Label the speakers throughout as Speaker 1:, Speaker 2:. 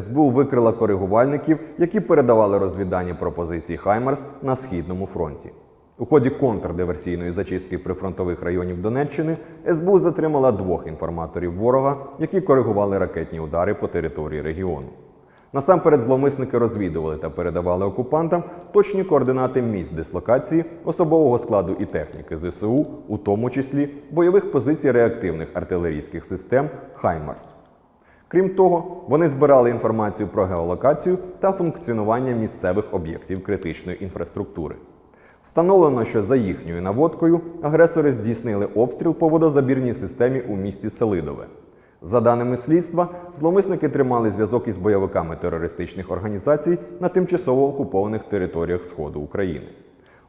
Speaker 1: СБУ викрила коригувальників, які передавали розвіддані пропозиції Хаймарс на східному фронті. У ході контрдиверсійної зачистки прифронтових районів Донеччини СБУ затримала двох інформаторів ворога, які коригували ракетні удари по території регіону. Насамперед зловмисники розвідували та передавали окупантам точні координати місць дислокації особового складу і техніки ЗСУ, у тому числі бойових позицій реактивних артилерійських систем Хаймарс. Крім того, вони збирали інформацію про геолокацію та функціонування місцевих об'єктів критичної інфраструктури. Встановлено, що за їхньою наводкою агресори здійснили обстріл по водозабірній системі у місті Селидове. За даними слідства, зловмисники тримали зв'язок із бойовиками терористичних організацій на тимчасово окупованих територіях Сходу України.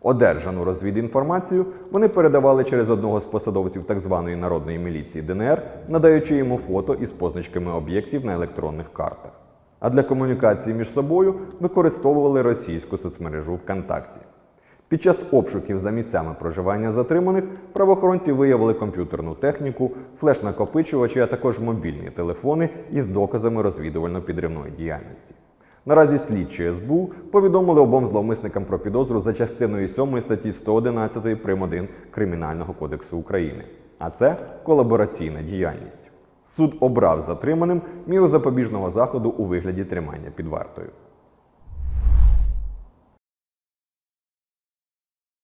Speaker 1: Одержану розвідінформацію вони передавали через одного з посадовців так званої народної міліції ДНР, надаючи йому фото із позначками об'єктів на електронних картах. А для комунікації між собою використовували російську соцмережу ВКонтакті. Під час обшуків за місцями проживання затриманих правоохоронці виявили комп'ютерну техніку, флеш-накопичувачі, а також мобільні телефони із доказами розвідувально-підривної діяльності. Наразі слідчі СБУ повідомили обом зловмисникам про підозру за частиною 7 статті 111 прим. 1 Кримінального кодексу України. А це колабораційна діяльність. Суд обрав затриманим міру запобіжного заходу у вигляді тримання під вартою.